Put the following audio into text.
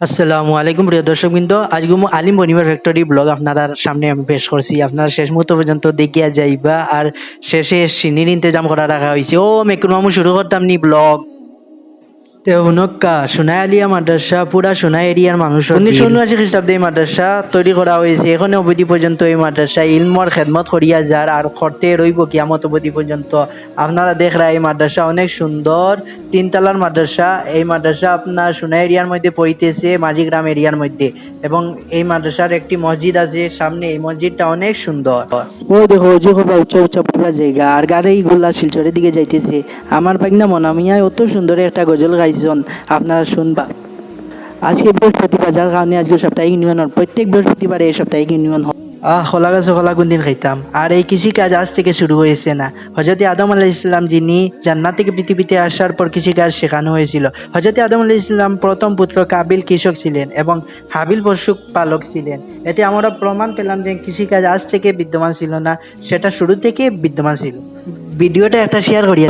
আসসালামু আলাইকুম, প্রিয় দর্শকবৃন্দ। আজকে আলিম বনিমার ফ্যাক্টরি ব্লগ আপনারা সামনে আমি পেশ করছি। আপনারা শেষ মুহূর্ত পর্যন্ত দেখিয়া যাইবা, আর শেষে সিনির ইন্তজাম করা রাখা হয়েছে ও মেকুর মামু শুরু করতাম নি ব্লগ তে হুনক্কা সোনাই আলিয়া মাদ্রাসা পুরা সোনাই এরিয়ার মানুষ খ্রিস্টাব্দে এই মাদ্রাসা তৈরি করা হয়েছে। পর্যন্ত এই ইলমর যার আর অবধি পর্যন্ত। আপনারা দেখরা এই মাদ্রাসা অনেক সুন্দর। তিনতলার মাদ্রাসা, এই মাদ্রাসা আপনার সোনাই এরিয়ার মধ্যে পড়িতেছে মাঝিগ্রাম এরিয়ার মধ্যে। এবং এই মাদ্রাসার একটি মসজিদ আছে, সামনে এই মসজিদটা অনেক সুন্দর। ও দেখো যে খুব উচ্চ উচ্চ পড়বা জায়গা, আর গাড়ি গুলা শিলচরের দিকে যাইতেছে। আমার বাগনা মনামিয়ায় অত সুন্দর একটা গজল গাইছন, আপনারা শুনবা। আজকে বৃহস্পতিবার, যার কারণে আজকে সাপ্তাহিক ইউনিয়ন প্রত্যেক বৃহস্পতিবার এই সাপ্তাহিক ইউনিয়ন আহ, খোলা গাছে, খোলা কোন দিন খাইতাম। আর এই কৃষিকাজ আজ থেকে শুরু হয়েছে না। হজরত আদম আলাহ ইসলাম যিনি জান্নাত থেকে পৃথিবীতে আসার পর কৃষিকাজ শেখানো হয়েছিল হজরত আদম আলাহ ইসলাম প্রথম পুত্র কাবিল কৃষক ছিলেন এবং হাবিল পশু পালক ছিলেন। এতে আমরা প্রমাণ পেলাম যে কৃষিকাজ আজ থেকে বিদ্যমান ছিল না, সেটা শুরু থেকে বিদ্যমান ছিল। ভিডিওটা একটা শেয়ার করিয়া